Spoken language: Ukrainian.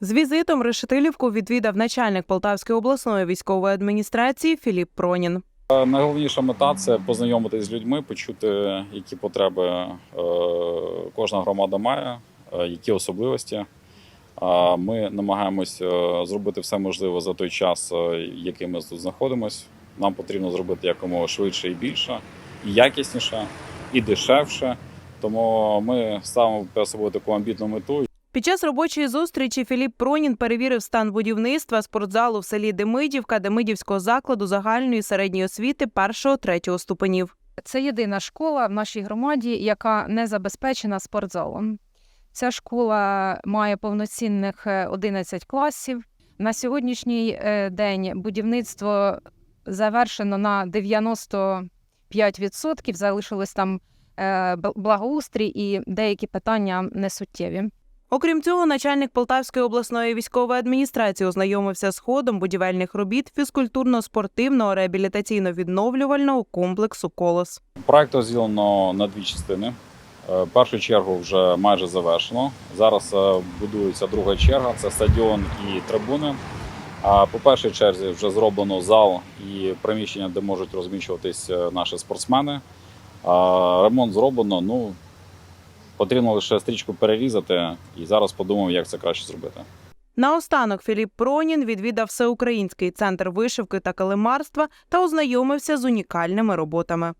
З візитом Решетилівку відвідав начальник Полтавської обласної військової адміністрації Філіп Пронін. Е, Найголовніша мета це познайомитись з людьми, почути, які потреби е, кожна громада має, е, які особливості. Ми намагаємось зробити все можливе за той час, який ми тут знаходимось. Нам потрібно зробити якомога швидше і більше, і якісніше, і дешевше. Тому ми ставимо перед собою таку амбітну мету Під час робочої зустрічі Філіп Пронін перевірив стан будівництва спортзалу в селі Демидівка Демидівського закладу загальної середньої освіти першого-третього ступенів. Це єдина школа в нашій громаді, яка не забезпечена спортзалом. Ця школа має повноцінних е, 11 класів. На сьогоднішній е, день будівництво завершено на 95%. Залишилось там е, благоустрій і деякі питання несуттєві. Окрім цього, начальник Полтавської обласної військової адміністрації ознайомився з ходом будівельних робіт фізкультурно-спортивного реабілітаційно-відновлювального комплексу Колос. Проект розділено на дві частини. Е, Першу чергу вже майже завершено. Зараз е, будується друга черга це стадіон і трибуни. А по першій черзі вже зроблено зал і приміщення, де можуть розміщуватись е, наші спортсмени. Ремонт зроблено. Ну потрібно лише стрічку перерізати, і зараз подумав, як це краще зробити. Наостанок Філіп Пронін відвідав всеукраїнський центр вишивки та килимарства та ознайомився з унікальними роботами.